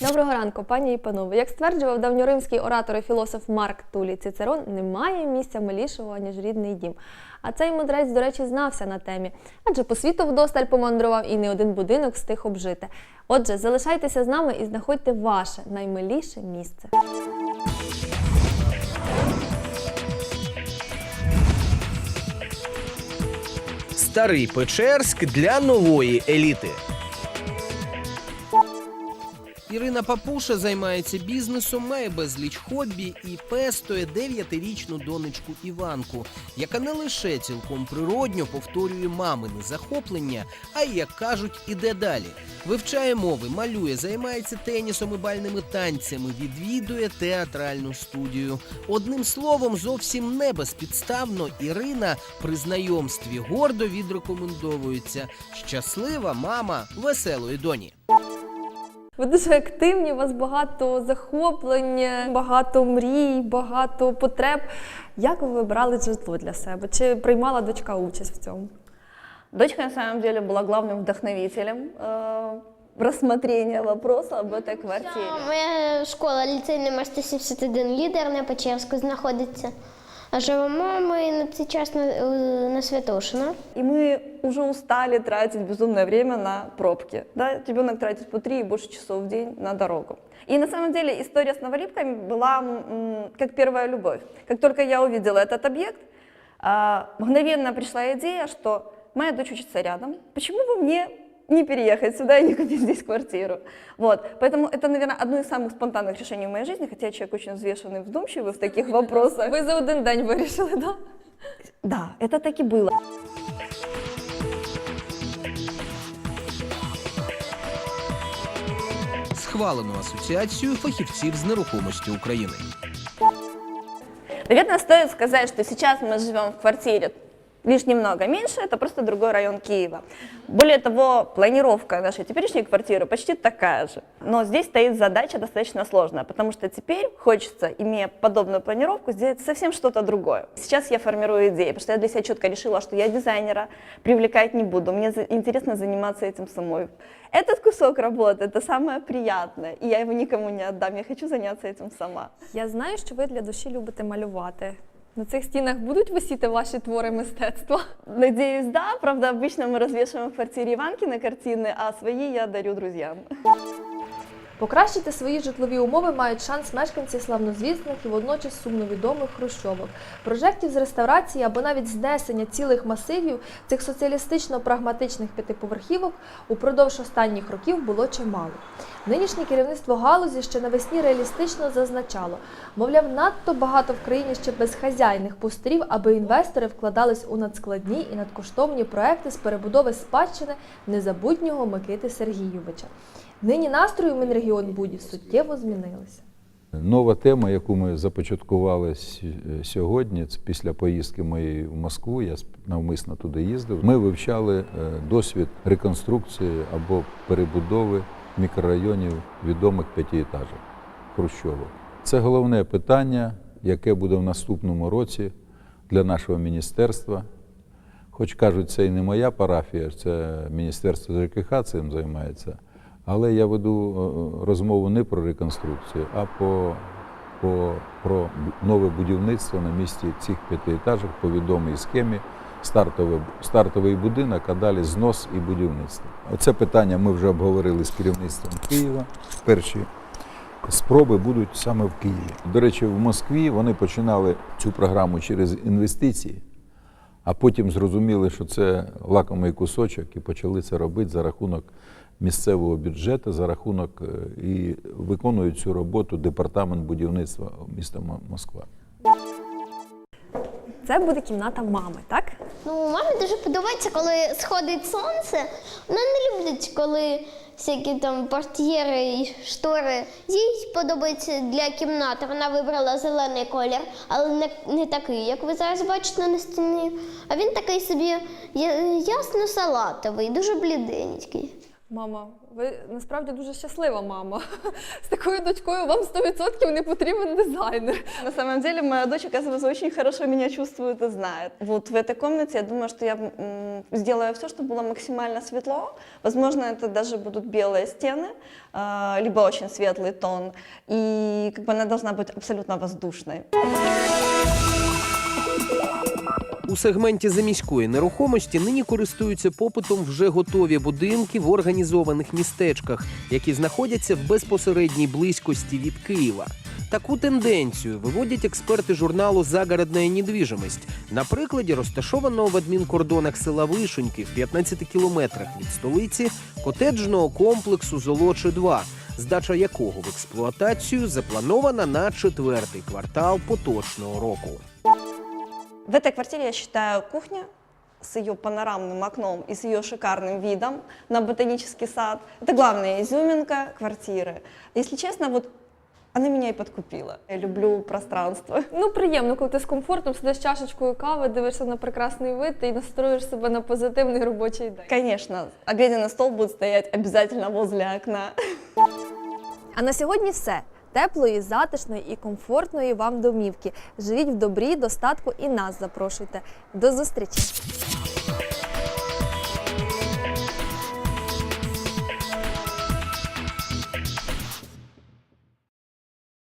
Доброго ранку, пані і панове. Як стверджував давньоримський оратор і філософ Марк Тулій Цицерон, немає місця милішого, ніж рідний дім. А цей мудрець, до речі, знався на темі, адже по світу вдосталь помандрував і не один будинок встиг обжити. Отже, залишайтеся з нами і знаходьте ваше наймиліше місце. Старий Печерськ для нової еліти. Ірина Папуша займається бізнесом, має безліч хобі і пестує дев'ятирічну донечку Іванку, яка не лише цілком природньо повторює мамини захоплення, а й, як кажуть, іде далі. Вивчає мови, малює, займається тенісом і бальними танцями, відвідує театральну студію. Одним словом, зовсім не безпідставно Ірина при знайомстві гордо відрекомендовується. Щаслива мама веселої доні. Ви дуже активні, у вас багато захоплень, багато мрій, багато потреб. Як ви вибрали житло для себе? Чи приймала дочка участь в цьому? Дочка на самом деле была главным вдохновителем э, рассмотрения вопроса об этой квартире. Моя школа ліцей номер 171 лідер на Печерську знаходиться. А живемо ми на цей час на, е, на Святошино. И мы уже устали тратить безумное время на пробки. Да? Ребенок тратит по три и больше часов в день на дорогу. И на самом деле история с новолипками была м, как первая любовь. Как только я увидела этот объект, а, мгновенно пришла идея, что моя дочь учится рядом. Почему бы мне не переехать сюда и не купить здесь квартиру? Вот. Поэтому это, наверное, одно из самых спонтанных решений в моей жизни, хотя я человек очень взвешенный, вдумчивый в таких вопросах. Ви за один день вирішили, так? Да? Да, это так и было. Схвалено асоціацією фахівців з нерухомості України. Наверное, стоит сказать, что сейчас мы живем в квартире лишь немного меньше, это просто другой район Киева. Более того, планировка нашей теперешней квартиры почти такая же. Но здесь стоит задача достаточно сложная, потому что теперь хочется, имея подобную планировку, сделать совсем что-то другое. Сейчас я формирую идеи, потому что я для себя четко решила, что я дизайнера привлекать не буду, мне интересно заниматься этим самой. Этот кусок работы – это самое приятное, и я его никому не отдам, я хочу заняться этим сама. Я знаю, що ви для душі любите малювати. На цих стінах будуть висіти ваші твори мистецтва. Надеюсь, да. Правда, обычно мы развешиваем в квартире Иванкины картины, а свои я дарю друзьям. Покращити свої житлові умови мають шанс мешканці славнозвісних і водночас сумновідомих хрущовок. Прожектів з реставрації або навіть знесення цілих масивів цих соціалістично-прагматичних п'ятиповерхівок упродовж останніх років було чимало. Нинішнє керівництво галузі ще навесні реалістично зазначало, мовляв, надто багато в країні ще безхазяйних пустирів, аби інвестори вкладались у надскладні і надкоштовні проекти з перебудови спадщини незабутнього Микити Сергійовича. Нині настрої в Мінрегіонбуді суттєво змінилися. Нова тема, яку ми започаткували сьогодні, це після поїздки моєї в Москву, я навмисно туди їздив. Ми вивчали е, досвід реконструкції або перебудови мікрорайонів відомих п'ятиетажок Хрущовок. Це головне питання, яке буде в наступному році для нашого міністерства. Хоч кажуть, це і не моя парафія, це Міністерство ЖКХ цим займається. Але я веду е, розмову не про реконструкцію, а по, по, про нове будівництво на місці цих п'ятиетажок по відомій схемі. Стартовий, стартовий будинок, а далі знос і будівництво. Оце питання ми вже обговорили з керівництвом Києва. Перші спроби будуть саме в Києві. До речі, в Москві вони починали цю програму через інвестиції, а потім зрозуміли, що це лакомий кусочок, і почали це робити за рахунок місцевого бюджету, за рахунок е, і виконують цю роботу департамент будівництва міста Москва. Це буде кімната мами, так? Ну, мамі дуже подобається, коли сходить сонце. Вона не любить, коли всякі там портьєри і штори. Їй подобається для кімнати. Вона вибрала зелений колір, але не, не такий, як ви зараз бачите на стіні. А він такий собі ясно-салатовий, дуже бліденький. Мама, ви насправді дуже щаслива мама. З такою дочкою вам 100% не потрібен дизайнер. На самом деле моя дочь, оказывается, очень хорошо меня чувствует и знает. Вот в этой комнате я думаю, что я м, сделаю все, чтобы было максимально светло. Возможно, это даже будут белые стены, а, либо очень светлый тон. И как бы она должна быть абсолютно воздушной. У сегменті заміської нерухомості нині користуються попитом вже готові будинки в організованих містечках, які знаходяться в безпосередній близькості від Києва. Таку тенденцію виводять експерти журналу Загородна недвіжимость на прикладі розташованого в адмінкордонах села Вишеньки в 15 кілометрах від столиці котеджного комплексу Золоче 2 здача якого в експлуатацію запланована на четвертий квартал поточного року. В этой квартире, я считаю, кухня с ее панорамным окном и с ее шикарным видом на ботанический сад. Это главная изюминка квартиры. Если честно, вот она меня и подкупила. Я люблю пространство. Ну, приємно, коли ти з комфортом сидиш з чашечкою кави, дивишся на прекрасний вид і настроїш себе на позитивний робочий день. Конечно, обеденный стол будет стоять обязательно возле окна. А на сьогодні все. Теплої, затишної і комфортної вам домівки. Живіть в добрі, достатку і нас запрошуйте. До зустрічі!